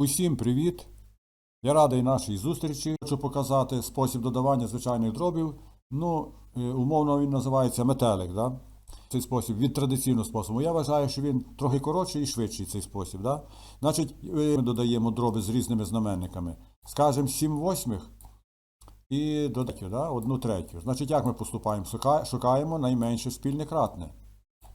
Усім привіт! Я радий нашій зустрічі. Хочу показати спосіб додавання звичайних дробів. Ну, е, умовно він називається метелик. Да? Цей спосіб від традиційного способу. Я вважаю, що він трохи коротший і швидший цей спосіб. Да? Значить, е, ми додаємо дроби з різними знаменниками. Скажемо 7 восьмих і додаємо да? одну третю. Значить, як ми поступаємо? Шукаємо найменше спільне кратне.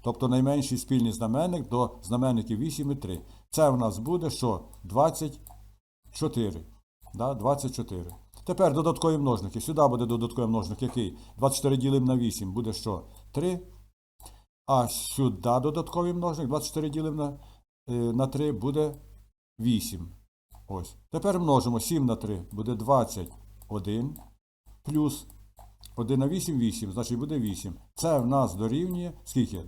Тобто найменший спільний знаменник до знаменників 8 і 3. Це в нас буде що? 24. Да? 24. Тепер додаткові множники. Сюди буде додатковий множник. Який? 24 ділимо на 8. Буде що? 3. А сюди додатковий множник. 24 ділимо на, е, на 3 буде 8. Ось. Тепер множимо 7 на 3. Буде 21. Плюс 1 на 8 8, значить буде 8. Це в нас дорівнює скільки?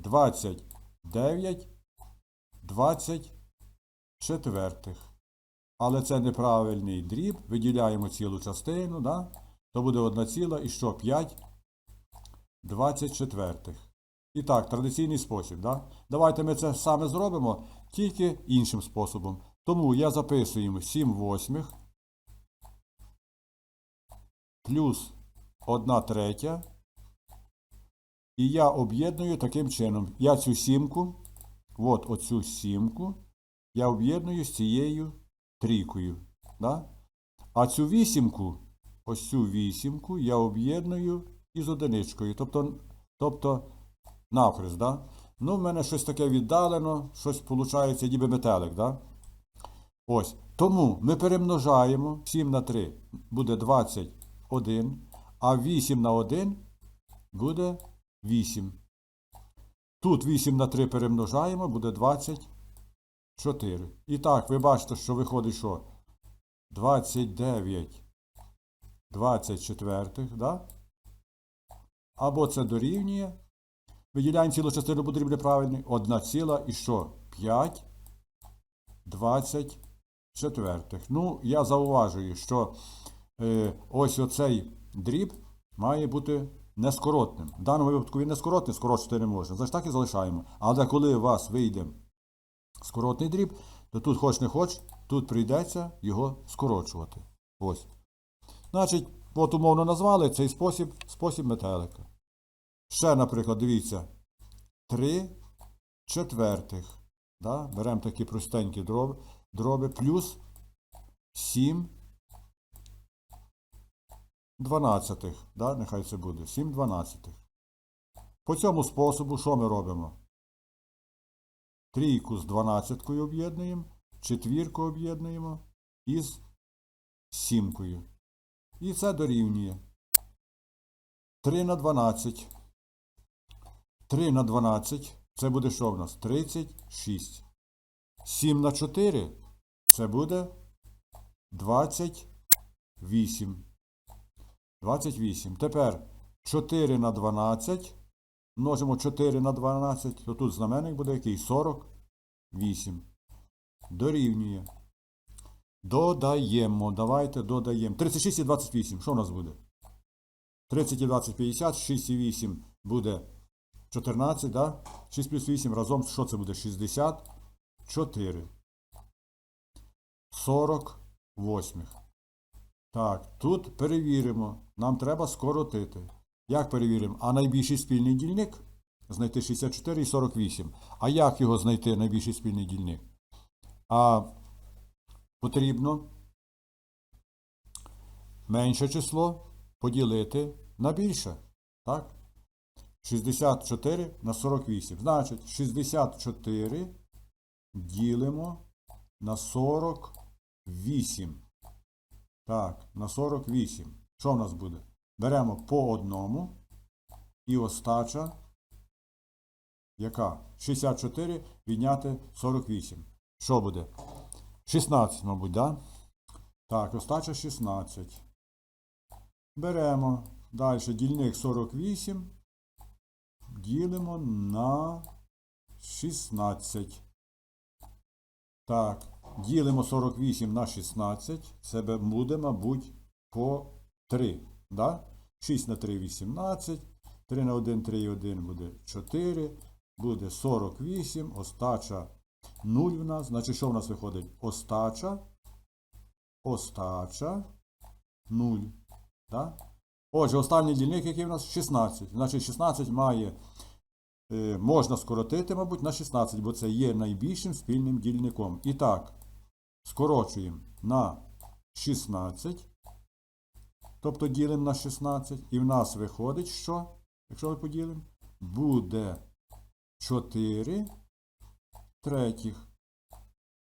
29 24. Але це неправильний дріб. Виділяємо цілу частину, да? то буде 1 ціла і що? 5 24. І так, традиційний спосіб. Да? Давайте ми це саме зробимо, тільки іншим способом. Тому я записуємо 7 восьмих плюс 1 третя. І я об'єдную таким чином. Я цю сімку, от оцю сімку, я об'єдную з цією трійкою. Да? А цю вісімку, ось цю вісімку, я об'єдную із одиничкою. Тобто, тобто навхрест. Да? Ну, в мене щось таке віддалено, щось виходить, ніби метелик. Да? Ось. Тому ми перемножаємо 7 на 3 буде 21, а 8 на 1 буде 8. Тут 8 на 3 перемножаємо, буде 24. І так, ви бачите, що виходить що? 29 24, да? Або це дорівнює. Виділяємо цілу частину рівня правильний. 1 ціла і що? 5 24. Ну, я зауважую, що е, ось оцей дріб має бути нескоротним. В даному випадку він нескоротний, скорочити не можна. Значить так і залишаємо. Але коли у вас вийде скоротний дріб, то тут хоч не хоч, тут прийдеться його скорочувати. Ось. Значить, от умовно назвали цей спосіб спосіб метелика. Ще, наприклад, дивіться, 3 четвертих. Да? Беремо такі простенькі дроби, дроби плюс 7 дванадцятих. Да? Нехай це буде 7 дванадцятих. По цьому способу що ми робимо? Трійку з дванадцяткою об'єднуємо, четвірку об'єднуємо із сімкою. І це дорівнює 3 на 12. 3 на 12 це буде що в нас? 36. 7 на 4 це буде 28. 28. Тепер 4 на 12. Множимо 4 на 12, то тут знаменник буде який? 48. Дорівнює. Додаємо. Давайте додаємо. 36 і 28. Що у нас буде? 30 і 20 50, 6 і 8 буде 14, да? 6 плюс 8 разом, що це буде? 64. 48. Так, тут перевіримо. Нам треба скоротити. Як перевіримо? А найбільший спільний дільник? Знайти 64 і 48. А як його знайти, найбільший спільний дільник? А потрібно менше число поділити на більше. Так? 64 на 48. Значить, 64 ділимо на 48. Так, на 48. Що в нас буде? Беремо по одному. І остача. Яка? 64 відняти 48. Що буде? 16, мабуть, да? Так, остача 16. Беремо. Далі дільник 48. Ділимо на 16. Так, ділимо 48 на 16. Це буде, мабуть, по 3. Да? 6 на 3 18. 3 на 1, 3 і 1 буде 4. Буде 48. Остача 0 в нас. Значить, що в нас виходить? Остача остача 0. Да? Отже, останній дільник, який у нас 16. Значить, 16 має, е, можна скоротити, мабуть, на 16, бо це є найбільшим спільним дільником. І так, скорочуємо на 16. Тобто ділимо на 16. І в нас виходить, що, якщо ми поділимо, буде 4 третіх.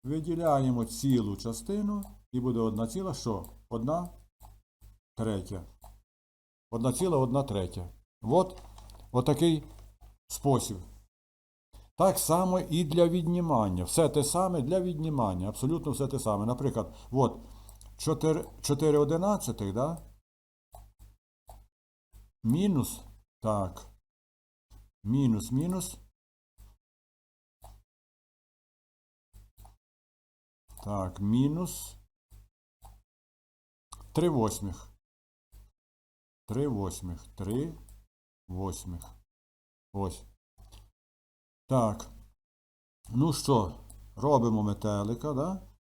Виділяємо цілу частину і буде одна ціла, що? Одна третя. Одна ціла, одна третя. От отакий спосіб. Так само і для віднімання. Все те саме для віднімання. Абсолютно все те саме. Наприклад, от 4, 4 одинадцятих, да? Мінус. Так. Мінус, мінус. Так, мінус 3 восьмих. 3 восьмих. 3 восьмих. Ось. Так. Ну що, робимо метелика, да?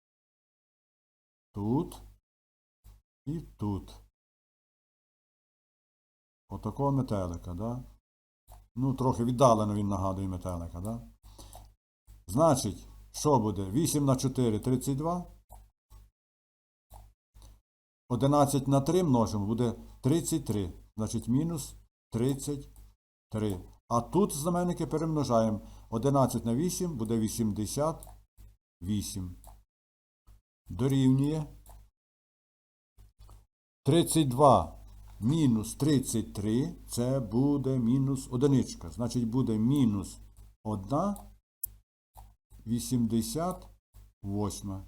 Тут і тут. Отакого метелика, да? Ну, трохи віддалено він нагадує метелика, да? Значить, що буде? 8 на 4 32. 11 на 3 множимо, буде 33. Значить, мінус 33. А тут знаменники перемножаємо. 11 на 8 буде 88. Дорівнює. 32 мінус 33. Це буде мінус одиничка. Значить, буде мінус 1 88.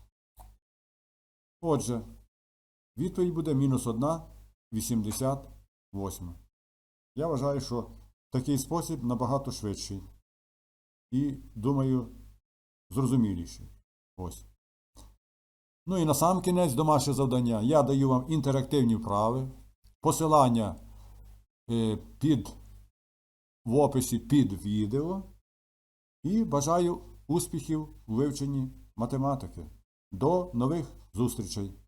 Отже, відповідь буде мінус 1 88. Я вважаю, що такий спосіб набагато швидший. І, думаю, зрозуміліший. Ось. Ну і на сам кінець домашнє завдання. Я даю вам інтерактивні вправи, посилання е, під, в описі під відео. І бажаю успіхів у вивченні математики. До нових зустрічей!